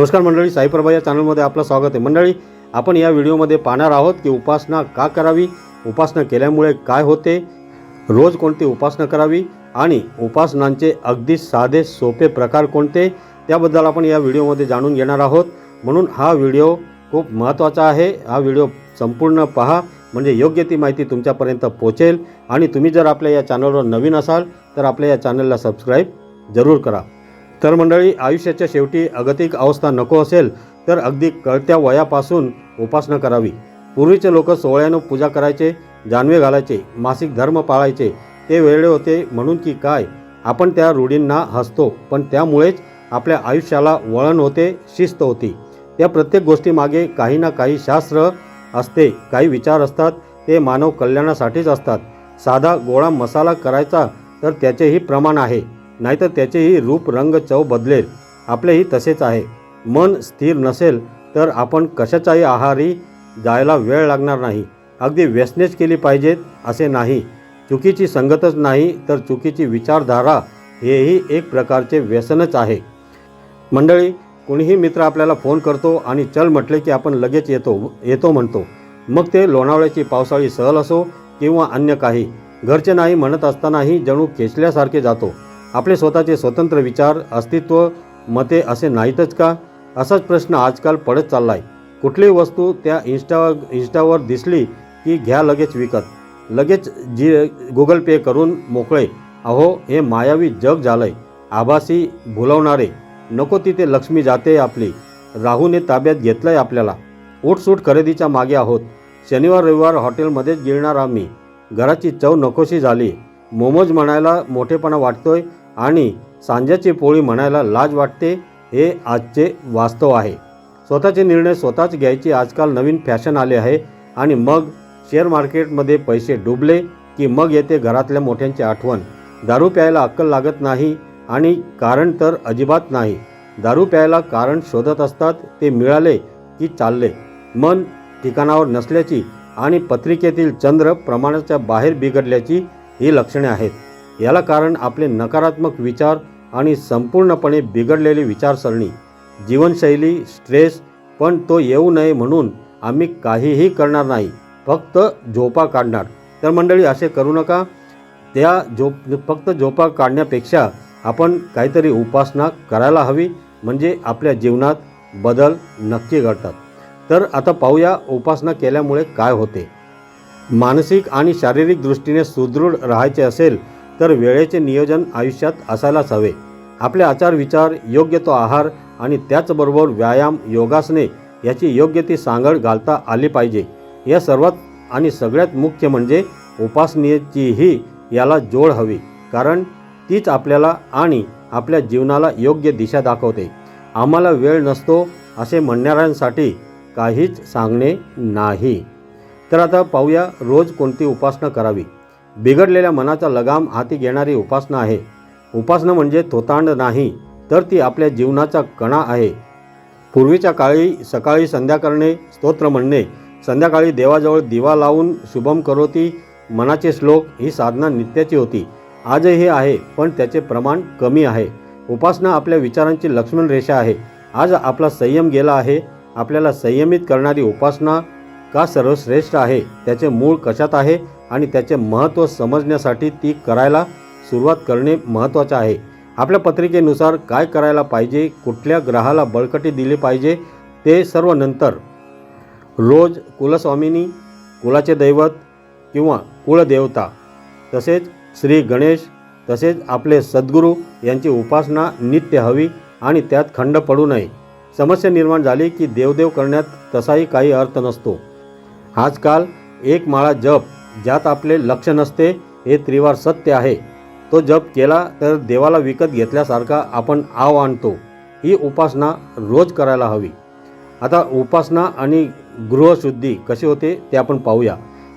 नमस्कार मंडळी साईप्रभा या चॅनलमध्ये आपलं स्वागत आहे. मंडळी आपण या व्हिडिओमध्ये पाहणार आहोत की उपासना का करावी? उपासना केल्यामुळे काय होते? रोज कोणती उपासना करावी? आणि उपासनांचे अगदी साधे सोपे प्रकार कोणते? त्याबद्दल आपण या व्हिडिओमध्ये जाणून घेणार आहोत. म्हणून हा व्हिडिओ खूप महत्त्वाचा आहे. हा व्हिडिओ संपूर्ण पहा. म्हणजे योग्य ती माहिती तुमच्यापर्यंत पोचेल आणि तुम्ही जर आपल्या या चॅनलवर नवीन असाल तर आपल्या या चॅनलला सबस्क्राईब जरूर करा. तर मंडळी आयुष्याच्या शेवटी अगतिक अवस्था नको असेल तर अगदी कळत्या वयापासून उपासना करावी. पूर्वीचे लोक सोहळ्यानं पूजा करायचे जानवे घालायचे मासिक धर्म पाळायचे ते वेगळे होते म्हणून की काय? आपण त्या रूढींना हसतो पण त्यामुळेच आपल्या आयुष्याला वळण होते शिस्त होती. त्या प्रत्येक गोष्टीमागे काही ना काही शास्त्र असते काही विचार असतात ते मानव कल्याणासाठीच असतात. साधा गोळा मसाला करायचा तर त्याचेही प्रमाण आहे. नाहीतर त्याचेही रूप रंग चव बदलेल. आपलेही तसेच आहे. मन स्थिर नसेल तर आपण कशाच्याही आहारी जायला वेळ लागणार नाही. अगदी व्यसनेच केली पाहिजेत असे नाही. चुकीची संगतच नाही तर चुकीची विचारधारा हेही एक प्रकारचे व्यसनच आहे. मंडळी कोणीही मित्र आपल्याला फोन करतो आणि चल म्हटले की आपण लगेच येतो येतो म्हणतो. मग ते लोणावळ्याची पावसाळी सहल असो किंवा अन्य काही. घरचे नाही म्हणत असतानाही जणू खेचल्यासारखे जातो. आपले स्वतःचे स्वतंत्र विचार अस्तित्व मते असे नाहीतच का? असाच प्रश्न आजकाल पडत चालला आहे कुठलीही वस्तू त्या इन्स्टा इन्स्टावर दिसली की घ्या लगेच विकत. लगेच जी गुगल पे करून मोकळे. अहो हे मायावी जग झालंय. आभासी भुलवणारे. नको तिथे लक्ष्मी जाते आपली. राहूने ताब्यात घेतलंय आपल्याला. उठसूट खरेदीच्या मागे आहोत. शनिवार रविवार हॉटेलमध्येच गिळणार आम्ही. घराची चव नकोशी झाली. मोमोज म्हणायला मोठेपणा वाटतोय. आणि सांज्याची पोळी म्हणायला लाज वाटते हे आजचे वास्तव आहे. स्वतःचे निर्णय स्वतःच घ्यायची. आजकाल नवीन फॅशन आले आहे आणि मग शेअर मार्केटमध्ये पैसे डुबले की मग येते घरातल्या मोठ्यांची आठवण. दारू प्यायला अक्कल लागत नाही आणि कारण तर अजिबात नाही. दारू प्यायला कारण शोधत असतात ते मिळाले की चालले. मन ठिकाणावर नसल्याची आणि पत्रिकेतील चंद्र प्रमाणाच्या बाहेर बिघडल्याची ही लक्षणे आहेत. याला कारण आपले नकारात्मक विचार आणि संपूर्णपणे बिघडलेली विचारसरणी जीवनशैली स्ट्रेस पण तो येऊ नये म्हणून आम्ही काहीही करणार नाही फक्त झोपा काढणार. तर मंडळी असे करू नका. त्या झोप फक्त झोपा काढण्यापेक्षा आपण काहीतरी उपासना करायला हवी म्हणजे आपल्या जीवनात बदल नक्की घडतात. तर आता पाहूया उपासना केल्यामुळे काय होते. मानसिक आणि शारीरिक दृष्टीने सुदृढ राहायचे असेल तर वेळेचे नियोजन आयुष्यात असायलाच हवे. आपले आचार विचार योग्य तो आहार आणि त्याचबरोबर व्यायाम योगासने याची योग्य ती सांगड घालता आली पाहिजे. या सर्वात आणि सगळ्यात मुख्य म्हणजे उपासनेचीही याला जोड हवी कारण तीच आपल्याला आणि आपल्या जीवनाला योग्य दिशा दाखवते. आम्हाला वेळ नसतो असे म्हणणाऱ्यांसाठी काहीच सांगणे नाही. तर आता पाहूया रोज कोणती उपासना करावी. बिघडलेल्या मनाचा लगाम हाती घेणारी उपासना आहे. उपासना म्हणजे थोतांड नाही तर ती आपल्या जीवनाचा कणा आहे. पूर्वीच्या काळी सकाळी संध्या करणे स्तोत्र म्हणणे संध्याकाळी देवाजवळ दिवा लावून शुभम करोती मनाचे श्लोक ही साधना नित्याची होती. आजही आहे पण त्याचे प्रमाण कमी आहे. उपासना आपल्या विचारांची लक्ष्मण रेषा आहे. आज आपला संयम गेला आहे. आपल्याला संयमित करणारी उपासना का सर्वश्रेष्ठ आहे? त्याचे मूळ कशात आहे? आणि त्याचे महत्त्व समजण्यासाठी ती करायला सुरुवात करणे महत्त्वाचे आहे. आपल्या पत्रिकेनुसार काय करायला पाहिजे कुठल्या ग्रहाला बळकटी दिली पाहिजे ते सर्व नंतर. रोज कुलस्वामिनी कुलाचे दैवत किंवा कुळदेवता तसेच श्री गणेश तसेच आपले सद्गुरू यांची उपासना नित्य हवी आणि त्यात खंड पडू नये. समस्या निर्माण झाली की देवदेव करण्यात तसाही काही अर्थ नसतो. आजकाल एक माळा जप ज्यात आपले लक्ष नसते हे त्रिवार सत्य आहे. तो जप केला तर देवाला विकत घेतल्यासारखा आपण आव आणतो. ही उपासना रोज करायला हवी. आता उपासना आणि गृहशुद्धी कशी होते ते आपण पाहूया.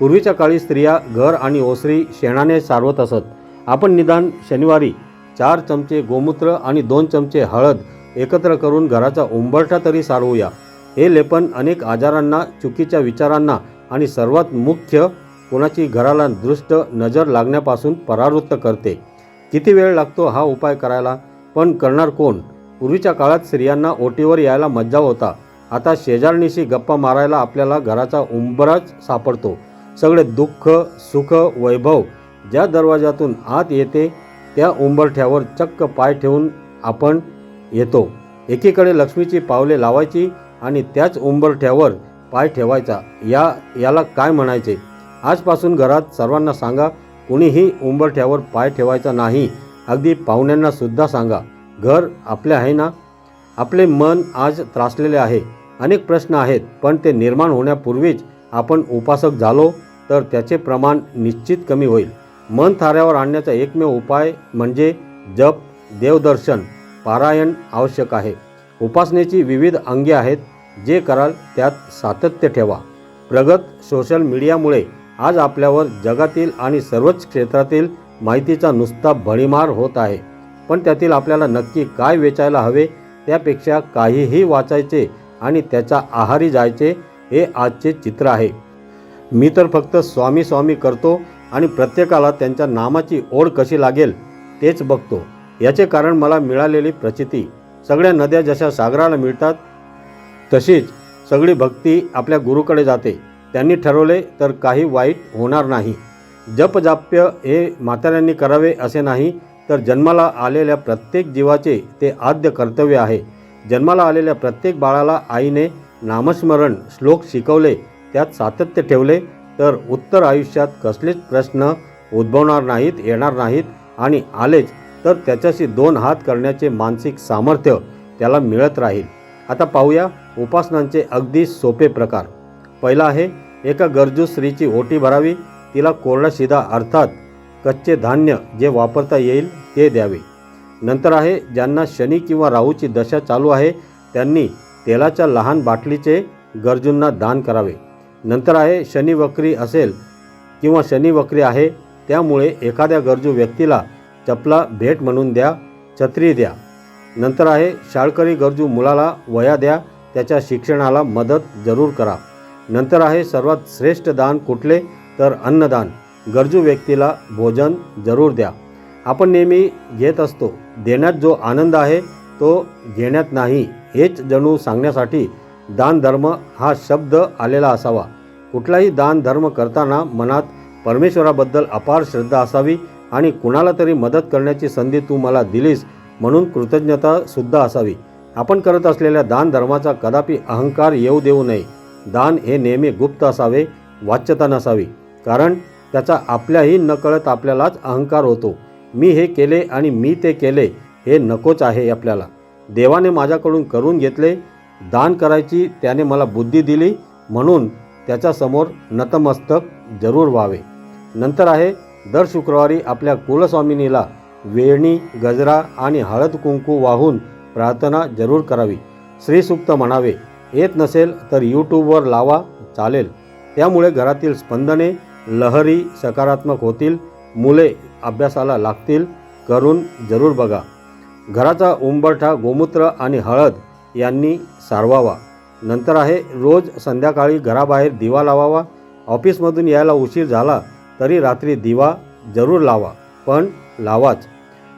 पूर्वीच्या काळी स्त्रिया घर आणि ओसरी शेणाने सारवत असत. आपण निदान शनिवारी चार चमचे गोमूत्र आणि दोन चमचे हळद एकत्र करून घराचा उंबरठा तरी सारवूया. हे लेपन अनेक आजारांना चुकीच्या विचारांना आणि सर्वात मुख्य कोणाची घराला दृष्ट नजर लागण्यापासून परावृत्त करते. किती वेळ लागतो हा उपाय करायला? पण करणार कोण? पूर्वीच्या काळात स्त्रियांना ओटीवर यायला मज्जा होता. आता शेजारणीशी गप्पा मारायला आपल्याला घराचा उंबराच सापडतो. सगळे दुःख सुख वैभव ज्या दरवाजातून आत येते त्या उंबरठ्यावर चक्क पाय ठेवून आपण येतो. एकीकडे लक्ष्मीची पावले लावायची आणि त्याच उंबरठ्यावर पाय ठेवायचा. या याला काय म्हणायचे? आजपासून घरात सर्वांना सांगा कुणीही उंबरठ्यावर पाय ठेवायचा नाही. अगदी पाहुण्यांना सुद्धा सांगा घर आपले आहे ना? आपले मन आज त्रासलेले आहे. अनेक प्रश्न आहेत पण ते निर्माण होण्यापूर्वीच आपण उपासक झालो तर त्याचे प्रमाण निश्चित कमी होईल. मन थाऱ्यावर आणण्याचा एकमेव उपाय म्हणजे जप देवदर्शन पारायण आवश्यक आहे. उपासनेची विविध अंगे आहेत जे कराल त्यात सातत्य ठेवा. प्रगत सोशल मीडियामुळे आज आपल्यावर जगातील आणि सर्वच क्षेत्रातील माहितीचा नुसता भडीमार होत आहे. पण त्यातील आपल्याला नक्की काय वेचायला हवे त्यापेक्षा काहीही वाचायचे आणि त्याच्या आहारी जायचे हे आजचे चित्र आहे. मी तर फक्त स्वामी स्वामी करतो आणि प्रत्येकाला त्यांच्या नामाची ओढ कशी लागेल तेच बघतो. याचे कारण मला मिळालेली प्रचिती. सगळ्या नद्या जशा सागराला मिळतात तशीच सगळी भक्ती आपल्या गुरुकडे जाते. त्यांनी ठरवले तर काही वाईट होणार नाही. जपजाप्य हे म्हाताऱ्यांनी करावे असे नाही तर जन्माला आलेल्या प्रत्येक जीवाचे ते आद्य कर्तव्य आहे. जन्माला आलेल्या प्रत्येक बाळाला आईने नामस्मरण श्लोक शिकवले त्यात सातत्य ठेवले तर उत्तर आयुष्यात कसलेच प्रश्न उद्भवणार नाहीत येणार नाहीत आणि आलेच तर त्याच्याशी दोन हात करण्याचे मानसिक सामर्थ्य त्याला मिळत राहील. आता पाहूया उपासनांचे अगदी सोपे प्रकार. पहिला आहे एका गरजू स्त्रीची ओटी भरावी तिला कोरडा शिदा अर्थात कच्चे धान्य जे वापरता येईल ते द्यावे. नंतर आहे ज्यांना शनी किंवा राहूची दशा चालू आहे त्यांनी तेलाच्या लहान बाटलीचे गरजूंना दान करावे. नंतर आहे शनी वक्री असेल किंवा शनी वक्री आहे त्यामुळे एखाद्या गरजू व्यक्तीला चपला भेट म्हणून द्या छत्री द्या. नंतर आहे शाळकरी गरजू मुलाला वया द्या त्याच्या शिक्षणाला मदत जरूर करा. नंतर आहे सर्वात श्रेष्ठ दान कुठले? तर अन्नदान. गरजू व्यक्तीला भोजन जरूर द्या. आपण नेहमी घेत असतो. देण्यात जो आनंद आहे तो घेण्यात नाही. हेच जणू सांगण्यासाठी दान धर्म हा शब्द आलेला असावा. कुठलाही दान धर्म करताना मनात परमेश्वराबद्दल अपार श्रद्धा असावी आणि कुणाला तरी मदत करण्याची संधी तू मला दिलीस म्हणून कृतज्ञतासुद्धा असावी. आपण करत असलेल्या दान धर्माचा कदापि अहंकार येऊ देऊ नये. दान हे नेहमी गुप्त असावे वाच्यता नसावी. कारण त्याचा आपल्याही नकळत आपल्यालाच अहंकार होतो. मी हे केले आणि मी ते केले हे नकोच आहे आपल्याला. देवाने माझ्याकडून करून घेतले दान करायची त्याने मला बुद्धी दिली म्हणून त्याच्यासमोर नतमस्तक जरूर व्हावे. नंतर आहे दर शुक्रवारी आपल्या कुलस्वामिनीला वेणी गजरा आणि हळद कुंकू वाहून प्रार्थना जरूर करावी. श्रीसुक्त म्हणावे येत नसेल तर यूट्यूबवर लावा चालेल. त्यामुळे घरातील स्पंदने लहरी सकारात्मक होतील मुले अभ्यासाला लागतील करून जरूर बघा. घराचा उंबरठा गोमूत्र आणि हळद यांनी सारवावा. नंतर आहे रोज संध्याकाळी घराबाहेर दिवा लावावा. ऑफिसमधून यायला उशीर झाला तरी रात्री दिवा जरूर लावा पण लावाच.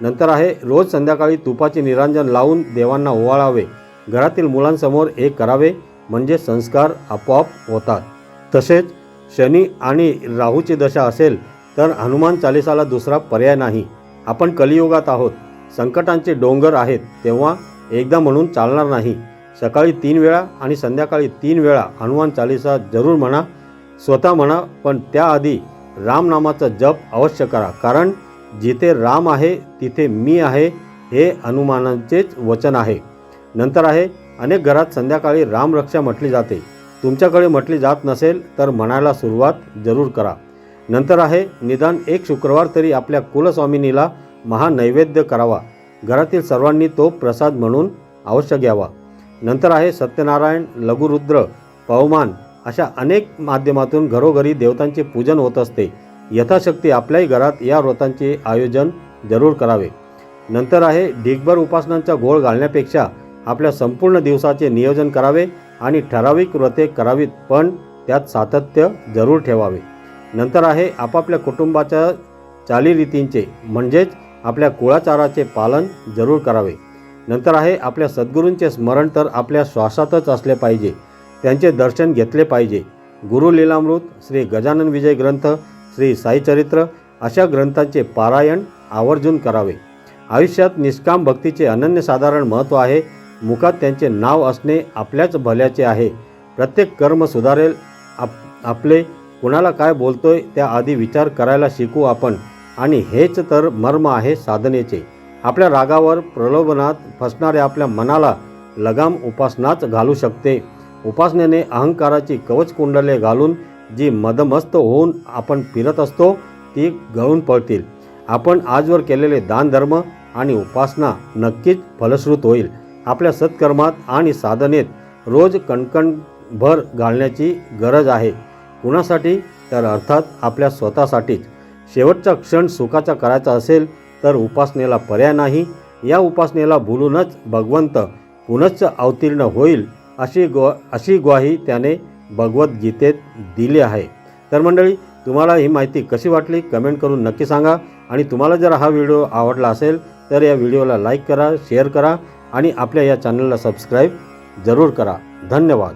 नंतर आहे रोज संध्याकाळी तुपाचे निरांजन लावून देवांना ओवाळावे. घरातील मुलांसमोर एक करावे म्हणजे संस्कार आपोआप होतात. तसेच शनी आणि राहूची दशा असेल तर हनुमान चालिसाला दुसरा पर्याय नाही. आपण कलियुगात आहोत. संकटांचे डोंगर आहेत तेव्हा एकदा म्हणून चालणार नाही. सकाळी तीन वेळा आणि संध्याकाळी तीन वेळा हनुमान चालिसा जरूर म्हणा स्वतः म्हणा पण त्याआधी रामनामाचा जप अवश्य करा. कारण जिथे राम आहे तिथे मी आहे हे हनुमानांचेच वचन आहे. नंतर आहे अनेक घरात संध्याकाळी रामरक्षा म्हटली जाते. तुमच्याकडे म्हटली जात नसेल तर म्हणायला सुरुवात जरूर करा. नंतर आहे निदान एक शुक्रवार तरी आपल्या कुलस्वामिनीला महानैवेद्य करावा. घरातील सर्वांनी तो प्रसाद म्हणून अवश्य घ्यावा. नंतर आहे सत्यनारायण लघुरुद्र पवमान अशा अनेक माध्यमातून घरोघरी देवतांचे पूजन होत असते. यथाशक्ती आपल्याही घरात या व्रतांचे आयोजन जरूर करावे. नंतर आहे ढिगभर उपासनांचा गोळ घालण्यापेक्षा आपल्या संपूर्ण दिवसाचे नियोजन करावे आणि ठराविक व्रते करावीत पण त्यात सातत्य जरूर ठेवावे. नंतर आहे आपापल्या कुटुंबाच्या चालीरीतींचे म्हणजेच आपल्या कुळाचाराचे पालन जरूर करावे. नंतर आहे आपल्या सद्गुरूंचे स्मरण तर आपल्या श्वासातच असले पाहिजे त्यांचे दर्शन घेतले पाहिजे. गुरु लीलामृत श्री गजानन विजय ग्रंथ श्री साईचरित्र अशा ग्रंथांचे पारायण आवर्जून करावे. आयुष्यात निष्काम भक्तीचे अनन्यसाधारण महत्त्व आहे मुखात त्यांचे नाव असणे आपल्याच भल्याचे आहे. प्रत्येक कर्म सुधारेल. आप आपले कुणाला काय बोलतोय त्याआधी विचार करायला शिकू आपण. आणि हेच तर मर्म आहे साधनेचे. आपल्या रागावर प्रलोभनात फसणाऱ्या आपल्या मनाला लगाम उपासनाच घालू शकते. उपासनेने अहंकाराची कवच कुंडले घालून जी मदमस्त होऊन आपण फिरत असतो ती गळून पडतील आपण आजवर केलेले दानधर्म आणि उपासना नक्कीच फलश्रुत होईल. आपल्या सत्कर्मात आणि साधनेत रोज कणकणभर घालण्याची गरज आहे. कुणासाठी? तर अर्थात आपल्या स्वतःसाठीच. शेवटचा क्षण सुखाचा करायचा असेल तर उपासनेला पर्याय नाही. या उपासनेला भुलूनच भगवंत पुनश्च अवतीर्ण होईल अशी ग्वा अशी ग्वाही त्याने भगवद्गीतेत दिली आहे. तर मंडळी तुम्हाला ही माहिती कशी वाटली? कमेंट करून नक्की सांगा. आणि तुम्हाला जर हा व्हिडिओ आवडला असेल तर या व्हिडिओला लाईक करा शेअर करा. आणि आपल्या या चॅनलला सबस्क्राईब जरूर करा. धन्यवाद.